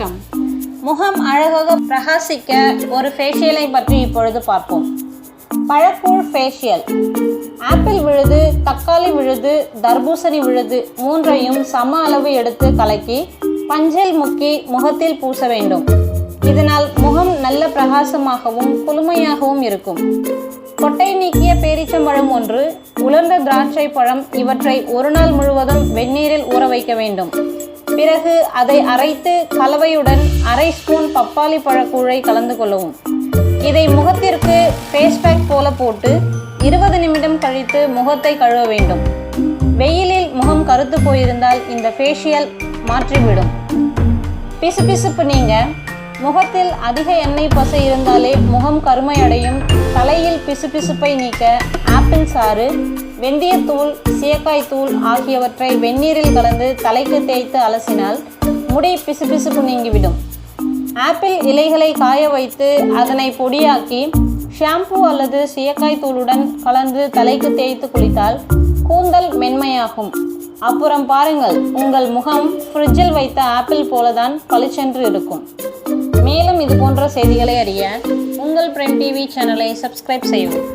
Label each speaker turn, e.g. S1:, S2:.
S1: வணக்கம். முகம் அழகாக பிரகாசிக்க ஒரு ஃபேஷியலை பற்றி இப்பொழுது பார்ப்போம். பழக்கூழ் ஃபேஷியல் ஆப்பிள் விழுது தக்காளி விழுது தர்பூசணி விழுது மூன்றையும் சம அளவு எடுத்து கலக்கி பஞ்சில் முக்கி முகத்தில் பூச வேண்டும். இதனால் முகம் நல்ல பிரகாசமாகவும் குளுமையாகவும் இருக்கும். கொட்டை நீக்கிய பேரிச்சம்பழம் ஒன்று உலர்ந்த திராட்சை பழம் இவற்றை ஒரு நாள் முழுவதும் வெந்நீரில் ஊற வைக்க வேண்டும். பிறகு அதை அரைத்து கலவையுடன் அரை ஸ்பூன் பப்பாளி பழக்கூழை கலந்து கொள்ளவும். இதை முகத்திற்கு ஃபேஸ் பேக் போல போட்டு இருபது நிமிடம் கழித்து முகத்தை கழுவ வேண்டும். வெயிலில் முகம் கருத்து போயிருந்தால் இந்த ஃபேஷியல் மாற்றிவிடும். பிசுபிசுப்பு நீங்க. முகத்தில் அதிக எண்ணெய் பசை இருந்தாலே முகம் கருமை அடையும். தலையில் பிசுபிசுப்பை நீக்க ஆப்பிள் சாறு வெந்தயத்தூள் சீயக்காய் தூள் ஆகியவற்றை வெந்நீரில் கலந்து தலைக்கு தேய்த்து அலசினால் முடி பிசுபிசுப்பு நீங்கிவிடும். ஆப்பிள் இலைகளை காய வைத்து அதனை பொடியாக்கி ஷாம்பு அல்லது சீயக்காய் தூளுடன் கலந்து தலைக்கு தேய்த்து குளித்தால் கூந்தல் மென்மையாகும். அப்புறம் பாருங்கள் உங்கள் முகம் ஃப்ரிட்ஜில் வைத்த ஆப்பிள் போலதான் பளிச்சென்று இருக்கும். இது போன்ற செய்திகளை அறிய உங்கள் பிரெம் டிவி சேனலை சப்ஸ்கிரைப் செய்யவும்.